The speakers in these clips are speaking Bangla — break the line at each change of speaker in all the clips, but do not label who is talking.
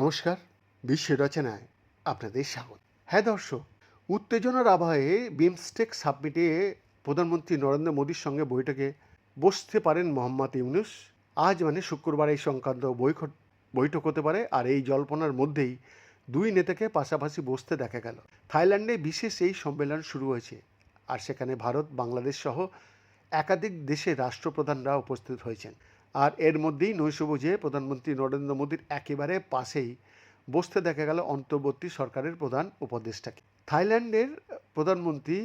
নমস্কার, বিশ্ব রচনায় আপনাদের স্বাগত। হ্যাঁ দর্শক, উত্তেজনার আবহে বিমস্টেক সাবমিটে প্রধানমন্ত্রী নরেন্দ্র মোদীর সঙ্গে বৈঠকে বসতে পারেন মোহাম্মদ ইউনুস। আজ মানে শুক্রবার এই সংক্রান্ত বৈঠক বৈঠক হতে পারে, আর এই জল্পনার মধ্যেই দুই নেতাকে পাশাপাশি বসতে দেখা গেল। থাইল্যান্ডে বিশেষ এই সম্মেলন শুরু হয়েছে, আর সেখানে ভারত, বাংলাদেশ সহ একাধিক দেশের রাষ্ট্রপ্রধানরা উপস্থিত হয়েছেন। আর এর মধ্যেই নৈশভোজে প্রধানমন্ত্রী নরেন্দ্র মোদীর একেবারে পাশেই বসতে দেখা গেল অন্তর্বর্তী সরকারের প্রধান উপদেষ্টাকে। থাইল্যান্ডের প্রধানমন্ত্রী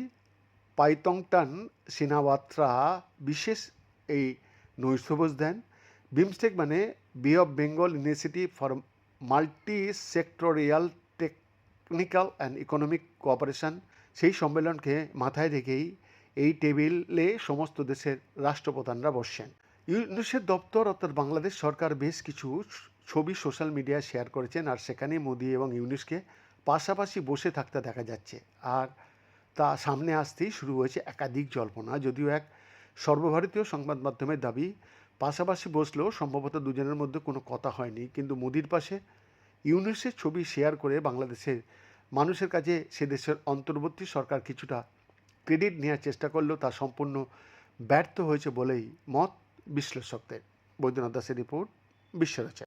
পাইতংটান সিনাওয়াত্রা বিশেষ এই নৈশভোজ দেন। বিমস্টেক মানে bay of Bengal university for multi sectoral technical and economic cooperation সেই সম্মেলনকে মাথায় রেখেই এই টেবিলে সমস্ত দেশের রাষ্ট্রপ্রধানরা বসছেন। ইউনুসের দপ্তর অর্থাৎ বাংলাদেশ সরকার বেশ কিছু ছবি সোশ্যাল মিডিয়ায় শেয়ার করেছেন আর সেখানে মোদি এবং ইউনুসকে পাশাপাশি বসে থাকতে দেখা যাচ্ছে। আর তা সামনে আসতেই শুরু হয়েছে একাধিক জল্পনা। যদিও এক সর্বভারতীয় সংবাদ মাধ্যমের দাবি, পাশাপাশি বসলেও সম্ভবত দুজনের মধ্যে কোনো কথা হয়নি। কিন্তু মোদির পাশে ইউনুসের ছবি শেয়ার করে বাংলাদেশের মানুষের কাছে সে দেশের অন্তর্বর্তী সরকার কিছুটা ক্রেডিট নেওয়ার চেষ্টা করলেও তা সম্পূর্ণ ব্যর্থ হয়েছে বলেই মত বিশ্লেষকদের। বৈদ্যনাথ দাসের রিপোর্ট, বিশ্বরচনা।